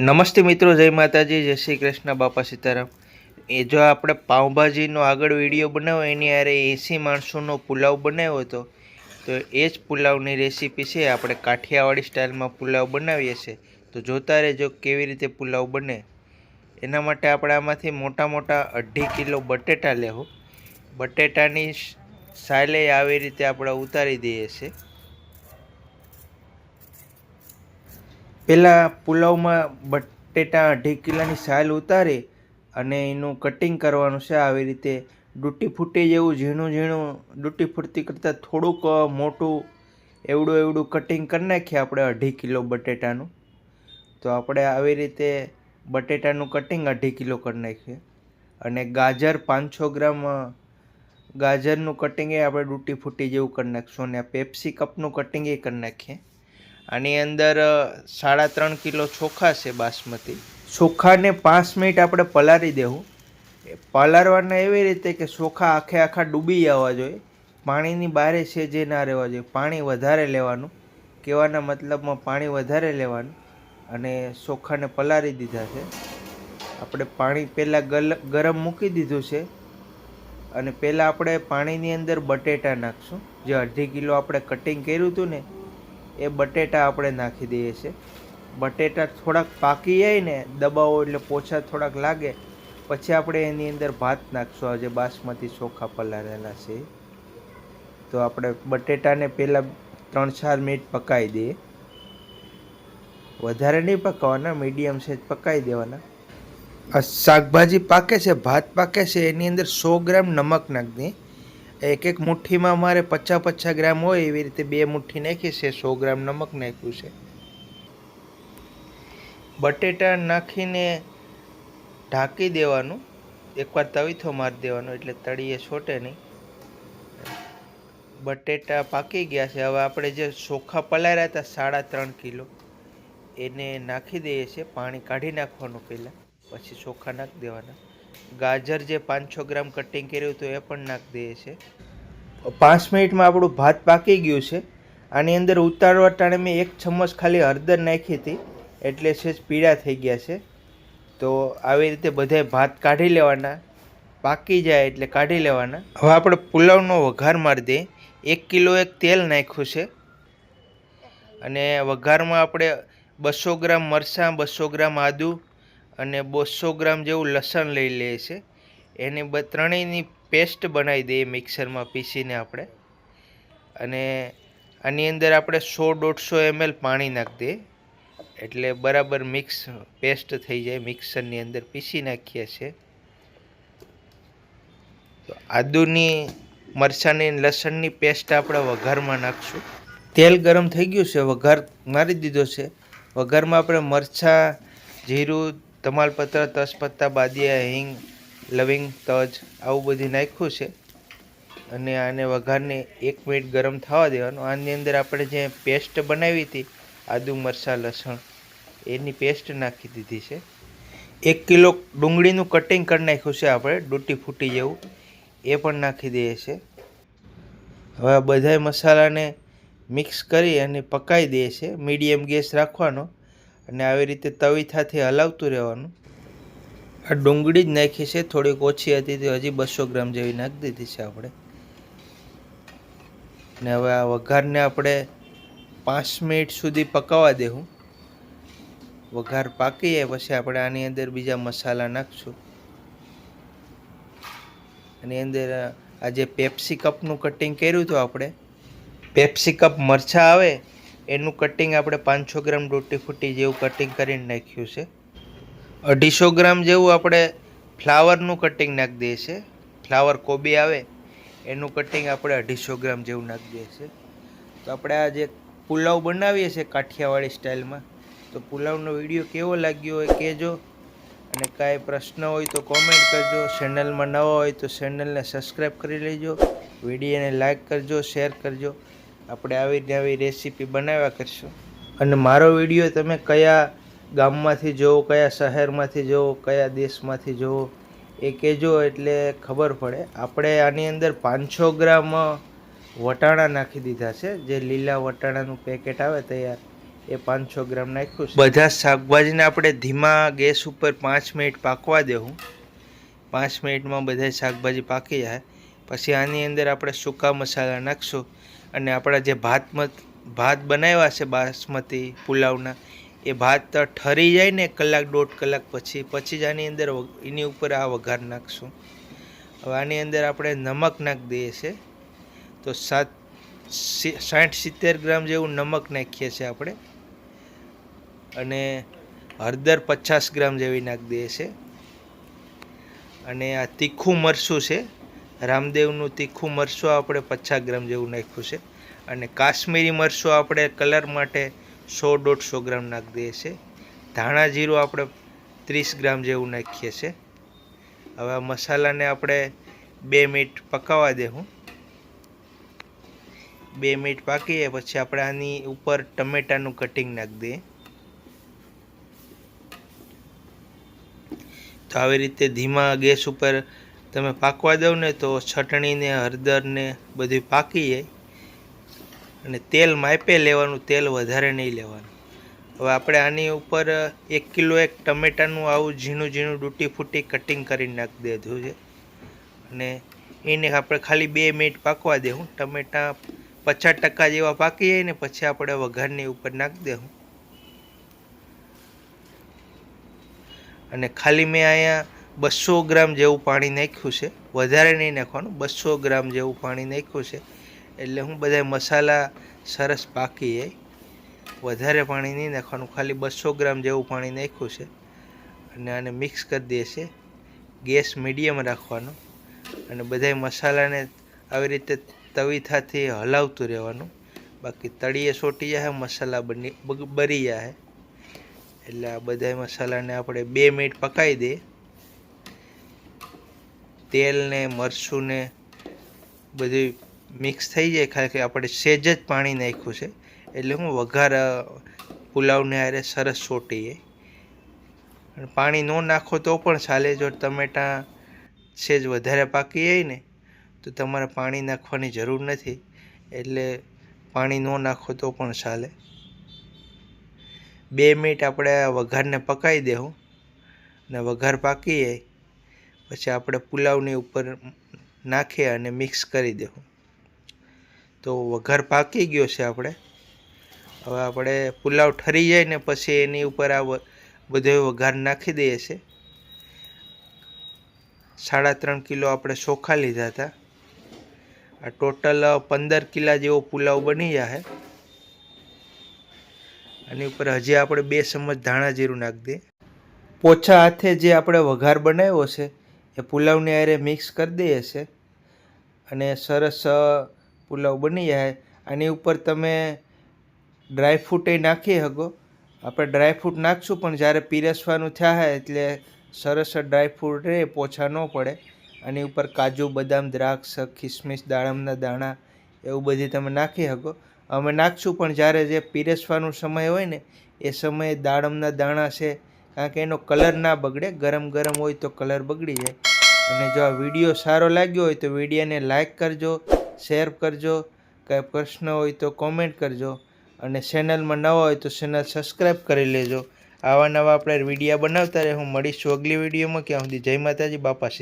નમસ્તે મિત્રો, જય માતાજી, જય શ્રી કૃષ્ણ, બાપા સીતારામ. એ જો આપણે પાઉંભાજીનો આગળ વીડિયો બનાવ્યો એની આરે એંસી માણસોનો પુલાવ બનાવ્યો હતો, તો એ જ પુલાવની રેસીપી છે. આપણે કાઠિયાવાડી સ્ટાઇલમાં પુલાવ બનાવીએ છીએ. તો જોતા રહેજો કેવી રીતે પુલાવ બને. એના માટે આપણે આમાંથી મોટા મોટા અઢી કિલો બટેટા લેવો. બટેટાની સાલે આવી રીતે આપણે ઉતારી દઈએ છીએ. પહેલાં પુલાવમાં બટેટા અઢી કિલોની સાલ ઉતારી અને એનું કટિંગ કરવાનું છે. આવી રીતે ડૂટી ફૂટી જેવું, ઝીણું ઝીણું ડૂટી ફૂટતી કરતાં થોડુંક મોટું એવડું એવડું કટિંગ કરી નાખીએ આપણે અઢી કિલો બટેટાનું. તો આપણે આવી રીતે બટેટાનું કટિંગ અઢી કિલો કરી નાખીએ. અને ગાજર પાંચસો ગ્રામ, ગાજરનું કટિંગ એ આપણે ડૂટી ફૂટી જેવું કરી નાખીશું અને પેપ્સી કપનું કટિંગ એ કરી નાખીએ. આની અંદર સાડા ત્રણ કિલો ચોખા છે બાસમતી. ચોખાને પાંચ મિનિટ આપણે પલાળી દેવું. પલાળવાના એવી રીતે કે ચોખા આખે આખા ડૂબી જવા જોઈએ. પાણીની બારે છે જે ના રહેવા જોઈએ. પાણી વધારે લેવાનું. કહેવાના મતલબમાં પાણી વધારે લેવાનું અને ચોખાને પલાળી દીધા છે. આપણે પાણી પહેલાં ગલ, ગરમ મૂકી દીધું છે. અને પહેલાં આપણે પાણીની અંદર બટેટા નાખશું. જે અઢી કિલો આપણે કટિંગ કર્યું હતું ને એ બટેટા આપણે નાખી દઈએ છીએ. બટેટા થોડાક પાકી જાય ને, દબાવો એટલે પોછા થોડાક લાગે. પછી આપણે એની અંદર ભાત નાખશું. આજે બાસમતી ચોખા પલાળેલા છે, તો આપણે બટેટાને પહેલાં ત્રણ ચાર મિનિટ પકાવી દઈએ. વધારે નહીં પકાવવાના મીડિયમ સેજ પકાવી દેવાના. આ શાકભાજી પાકે છે, ભાત પાકે છે, એની અંદર સો ગ્રામ નમક નાખી દઈએ. એક એક મુઠ્ઠીમાં મારે પચાસ પચાસ ગ્રામ હોય એવી રીતે બે મુઠ્ઠી નાખી છે, સો ગ્રામ નમક નાખ્યું છે. બટેટા નાખીને ઢાંકી દેવાનું. એકવાર તવીથો મારી દેવાનો એટલે તળીએ છોટે નહીં. બટેટા પાકી ગયા છે. હવે આપણે જે ચોખા પલાળ્યા હતા સાડા ત્રણ કિલો, એને નાખી દઈએ છીએ. પાણી કાઢી નાખવાનું પહેલાં. પછી ચોખા નાખી દેવાના. ગાજર જે પાંચસો ગ્રામ કટિંગ કર્યું હતું એ પણ નાખી દઈએ છીએ. પાંચ મિનિટમાં આપણું ભાત પાકી ગયું છે. આની અંદર ઉતારવા ટાણે મેં એક ચમચ ખાલી હળદર નાખી હતી, એટલે છે પીળા થઈ ગયા છે. તો આવી રીતે બધાય ભાત કાઢી લેવાના, પાકી જાય એટલે કાઢી લેવાના. હવે આપણે પુલાવનો વઘાર મારી દઈએ. એક કિલો એક તેલ નાખ્યું છે. અને વઘારમાં આપણે બસો ગ્રામ મરચાં, બસો ગ્રામ આદું અને બસો ગ્રામ જેવું લસણ લઈ લઈએ છે એની બ, ત્રણેયની પેસ્ટ બનાવી દઈએ મિક્સરમાં પીસીને આપણે. અને આની અંદર આપણે સો દોઢસો એમએલ પાણી નાખી દઈએ. એટલે બરાબર મિક્સ પેસ્ટ થઈ જાય, મિક્સરની અંદર પીસી નાખીએ છીએ. તો આદુની, મરચાંની લસણની પેસ્ટ આપણે વઘારમાં નાખશું. તેલ ગરમ થઈ ગયું છે, વઘાર મારી દીધો છે. વઘારમાં આપણે મરચાં, જીરું તમાલપત્ર તજપત્તા બાદિયા, હિંગ, લવિંગ, તજ આવું બધું નાખ્યું છે. અને આને વઘારને એક મિનિટ ગરમ થવા દેવાનું. આની અંદર આપણે જે પેસ્ટ બનાવી હતી, આદુ, મરચાં, લસણ, એની પેસ્ટ નાખી દીધી છે. એક કિલો ડુંગળીનું કટિંગ કરી નાખ્યું છે આપણે, ડૂટી ફૂટી જેવું. એ પણ નાખી દઈએ છીએ હવે આ બધાય મસાલાને મિક્સ કરી અને પકાવી દઈએ છીએ મીડિયમ ગેસ રાખવાનો. અને આવી રીતે તવીથાથી હલાવતું રહેવાનું. આ ડુંગળી જ નાખી છે, થોડીક ઓછી હતી તો હજી બસો ગ્રામ જેવી નાખી દીધી છે આપણે. અને હવે આ વઘારને આપણે પાંચ મિનિટ સુધી પકાવવા દેવું. વઘાર પાકી જાય, પછી આપણે આની અંદર બીજા મસાલા નાખશું. આની અંદર, આ જે પેપ્સી કપનું કટિંગ કર્યું હતું આપણે પેપ્સી કપ મરચાં આવે એનું કટિંગ આપણે પાંચસો ગ્રામ ડોટી ફૂટી જેવું કટિંગ કરીને નાખ્યું છે. અઢીસો ગ્રામ જેવું આપણે ફ્લાવરનું કટિંગ નાખી દઈએ છીએ. ફ્લાવર કોબી આવે, એનું કટિંગ આપણે અઢીસો ગ્રામ જેવું નાખી દઈએ છીએ. તો આપણે આ જે પુલાવ બનાવીએ છીએ કાઠિયાવાડી સ્ટાઇલમાં, તો પુલાવનો વીડિયો કેવો લાગ્યો હોય કહેજો. અને કાંઈ પ્રશ્ન હોય તો કોમેન્ટ કરજો. ચેનલમાં નવા હોય તો ચેનલને સબસ્ક્રાઈબ કરી લેજો. વિડીયોને લાઈક કરજો શેર કરજો. આપણે આવી ને આવી રેસીપી બનાવ્યા કરશું. અને મારો વીડિયો તમે કયા ગામમાંથી જોવો, કયા શહેરમાંથી જોવો, કયા દેશમાંથી જોવો, એ કહેજો એટલે ખબર પડે. આપણે આની અંદર પાંચસો ગ્રામ વટાણા નાખી દીધા છે. જે લીલા વટાણાનું પેકેટ આવે તૈયાર, એ પાંચસો ગ્રામ નાખ્યું છે. બધા શાકભાજીને આપણે ધીમા ગેસ ઉપર પાંચ મિનિટ પાકવા દેવું. પાંચ મિનિટમાં બધા શાકભાજી પાકી જાય. પછી આની અંદર આપણે સૂકા મસાલા નાખશું. અને આપણા જે ભાત મત, ભાત બનાવ્યા છે બાસમતી પુલાવના, એ ભાત ઠરી જાય ને કલાક, દોઢ કલાક પછી પછી જ આની અંદર એની ઉપર આ વઘાર નાખશું. હવે આની અંદર આપણે નમક નાખી દઈએ છીએ તો સાત સાઠ, સિત્તેર ગ્રામ જેવું નમક નાખીએ છીએ આપણે. અને હળદર પચાસ ગ્રામ જેવી નાખી દઈએ છીએ અને આ તીખું મરચું છે. રામદેવનું તીખું મરચું આપણે પચાસ ગ્રામ જેવું નાખ્યું છે. અને કાશ્મીરી મરચું આપણે કલર માટે સો દોઢસો ગ્રામ નાખી દઈએ છીએ. ધાણા જીરું આપણે ત્રીસ ગ્રામ જેવું નાખીએ છીએ. હવે મસાલાને આપણે બે મિનિટ પકાવવા દેવું બે મિનિટ પાકીએ, પછી આપણે આની ઉપર ટમેટાનું કટિંગ નાખી દઈએ. તો આવી રીતે ધીમા ગેસ ઉપર તમે પાકવા દો ને તો ચટણીને હળદરને બધી પાકી જાય. અને તેલ માપે લેવાનું, તેલ વધારે નહીં લેવાનું. હવે આપણે આની ઉપર એક કિલો એક ટમેટાનું આવું ઝીણું ઝીણું ડૂટી ફૂટી કટિંગ કરીને નાખી દીધું છે. અને એને આપણે ખાલી બે મિનિટ પાકવા દેવું. ટમેટા પચાસ ટકા જેવા પાકી જાય ને પછી આપણે વઘારની ઉપર નાખી દેવું. અને ખાલી મેં અહીંયા બસો ગ્રામ જેવું પાણી નાખ્યું છે. વધારે નહીં નાખવાનું બસો ગ્રામ જેવું પાણી નાખ્યું છે. એટલે હું બધા મસાલા સરસ પાકી જાય વધારે પાણી નહીં નાખવાનું, ખાલી બસો ગ્રામ જેવું પાણી નાખ્યું છે. અને આને મિક્સ કરી દઈએ છે. ગેસ મીડિયમ રાખવાનો. અને બધા મસાલાને આવી રીતે તવીથાથી હલાવતું રહેવાનું. બાકી તળીએ સોટી જાય મસાલા બની બરી જાય એટલે આ બધા મસાલાને આપણે બે મિનિટ પકાવી દઈએ તેલ ને મરચું ને બધું મિક્સ થઈ જાય. ખાલી આપણે સેજ જ પાણી નાખ્યું છે. એટલે હું વઘાર પુલાવને હારે સરસ સોટી જાય પાણી ન નાખો તો પણ ચાલે. જો ટમેટાં સેજ વધારે પાકી જાય ને, તો તમારે પાણી નાખવાની જરૂર નથી. એટલે પાણી ન નાખો તો પણ ચાલે. બે મિનિટ આપણે વઘારને પકાવી દેવું અને વઘાર પાકી જાય. પછી આપણે પુલાવની ઉપર નાખી અને મિક્સ કરી દેવું. તો વઘાર પાકી ગયો છે આપણે. હવે આપણે પુલાવ ઠરી જાય ને પછી એની ઉપર આ બધો વઘાર નાખી દઈએ છે. સાડા ત્રણ કિલો આપણે ચોખા લીધા હતા. આ ટોટલ પંદર કિલા જેવો પુલાવ બની જાય આની ઉપર હજી આપણે બે ચમચ ધાણા જીરું નાખી દઈએ. પોછા હાથે જે આપણે વઘાર બનાવ્યો છે એ પુલાવની હારે મિક્સ કરી દઈએ છે અને સરસ પુલાવ બની જાય. આની ઉપર તમે ડ્રાયફ્રૂટે નાખી શકો. આપણે ડ્રાયફ્રૂટ નાખશું, પણ જ્યારે પીરસવાનું થાય એટલે સરસ ડ્રાયફ્રૂટ રહે, પોછા ન પડે. આની ઉપર કાજુ, બદામ, દ્રાક્ષ કિસમિસ દાડમના દાણા એવું બધી તમે નાખી શકો. અમે નાખશું, પણ જ્યારે જે પીરસવાનો સમય હોય ને, એ સમયે દાડમના દાણા છે કારણ કે એનો કલર ના બગડે. ગરમ ગરમ હોય તો કલર બગડી જાય. અને જો આ વીડિયો સારો લાગ્યો હોય તો વિડીયોને લાઇક કરજો શેર કરજો, કાંઈ પ્રશ્ન હોય તો કોમેન્ટ કરજો. અને ચેનલમાં નવા હોય તો ચેનલ સબસ્ક્રાઈબ કરી લેજો. આવા નવા આપણે વિડીયા બનાવતા રહે. હું મળીશું અગલી વિડીયોમાં ક્યાં સુધી જય માતાજી, બાપા સીતા